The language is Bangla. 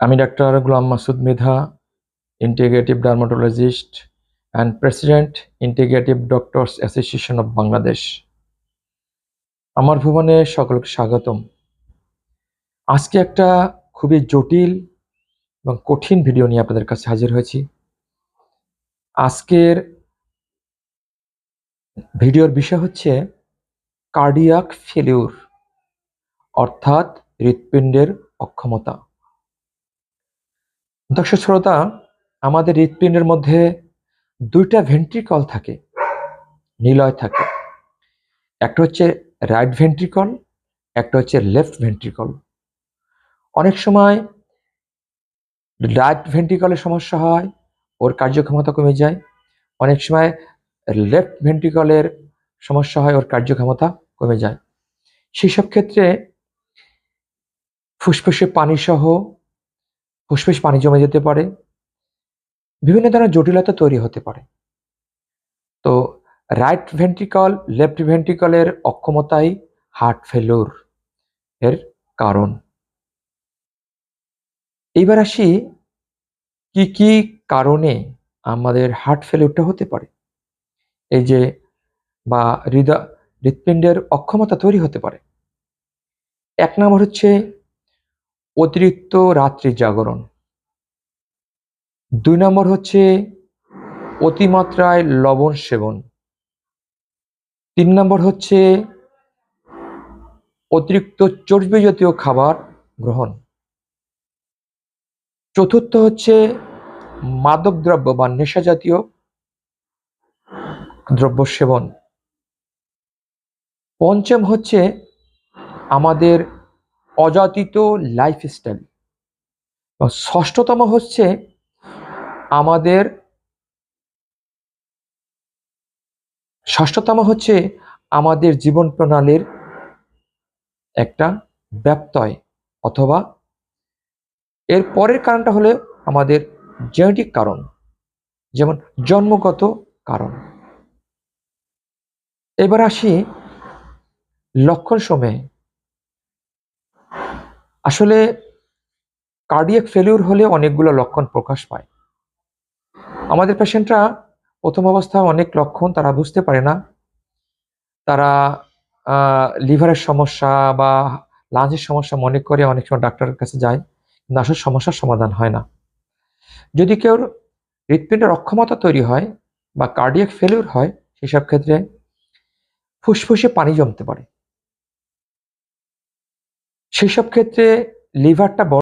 আমি doctor Golam Masud Medha integrative dermatologist and president integrative doctors association of Bangladesh আমার ভুবনে সকলকে স্বাগতম। আজকে একটা খুবই জটিল এবং কঠিন ভিডিও নিয়ে আপনাদের কাছে হাজির হয়েছি। আজকের ভিডিওর বিষয় হচ্ছে কার্ডিয়াক ফেলিউর অর্থাৎ হৃৎপিণ্ডের অক্ষমতা। দর্শক শ্রোতা, আমাদের হৃৎপিণ্ডের মধ্যে দুইটা ভেন্ট্রিকল থাকে, নিলয় থাকে। একটা হচ্ছে রাইট ভেন্ট্রিকল একটা হচ্ছে লেফট ভেন্ট্রিকল অনেক সময় রাইট ভেন্ট্রিকলের সমস্যা হয়, ওর কার্যক্ষমতা কমে যায়। অনেক সময় লেফট ভেন্ট্রিকলের সমস্যা হয়, ওর কার্যক্ষমতা কমে যায়। সেসব ক্ষেত্রে ফুসফুসে পানি সহ ফুসফুস পানি জমে যেতে পারে। বিভিন্ন ধরনের জটিলতা তৈরি হতে পারে। তো রাইট ভেন্ট্রিকল লেফট ভেন্ট্রিকলের অক্ষমতাই হার্ট ফেলুর এর কারণ। এইবার আসি কি কি কারণে আমাদের হার্ট ফেলিউরটা হতে পারে। এই যে বা হৃদয় হৃৎপিণ্ডের অক্ষমতা তৈরি হতে পারে। এক নম্বর হচ্ছে অতিরিক্ত রাত্রি জাগরণ। দুই নম্বর হচ্ছে অতিমাত্রায় লবণ সেবন। তিন নম্বর হচ্ছে অতিরিক্ত চর্বি জাতীয় খাবার গ্রহণ। চতুর্থ হচ্ছে মাদক দ্রব্য বা নেশা জাতীয় দ্রব্য সেবন। পঞ্চম হচ্ছে আমাদের অযাচিত লাইফস্টাইল ষষ্ঠতম হচ্ছে আমাদের ষষ্ঠতম হচ্ছে আমাদের জীবন প্রণালীর একটা ব্যত্যয় অথবা এর পরের কারণটা হলে আমাদের জেনেটিক কারণ, যেমন জন্মগত কারণ। এবার আসি লক্ষণ সময়ে আসলে কার্ডিয়াক ফেলিউর হলে অনেকগুলো লক্ষণ প্রকাশ পায়। আমাদের পেশেন্টরা প্রথম অবস্থায় অনেক লক্ষণ তারা বুঝতে পারে না। তারা লিভারের সমস্যা বা লাঞ্চের সমস্যা মনে করে অনেক সময় ডাক্তারের কাছে যায়, কিন্তু আসলে সমস্যার সমাধান হয় না। যদি কেউ হৃৎপিণ্ডের অক্ষমতা তৈরি হয় বা কার্ডিয়াক ফেলিউর হয়, সেসব ক্ষেত্রে ফুসফুসে পানি জমতে পারে। সেসব ক্ষেত্রে লিভারটা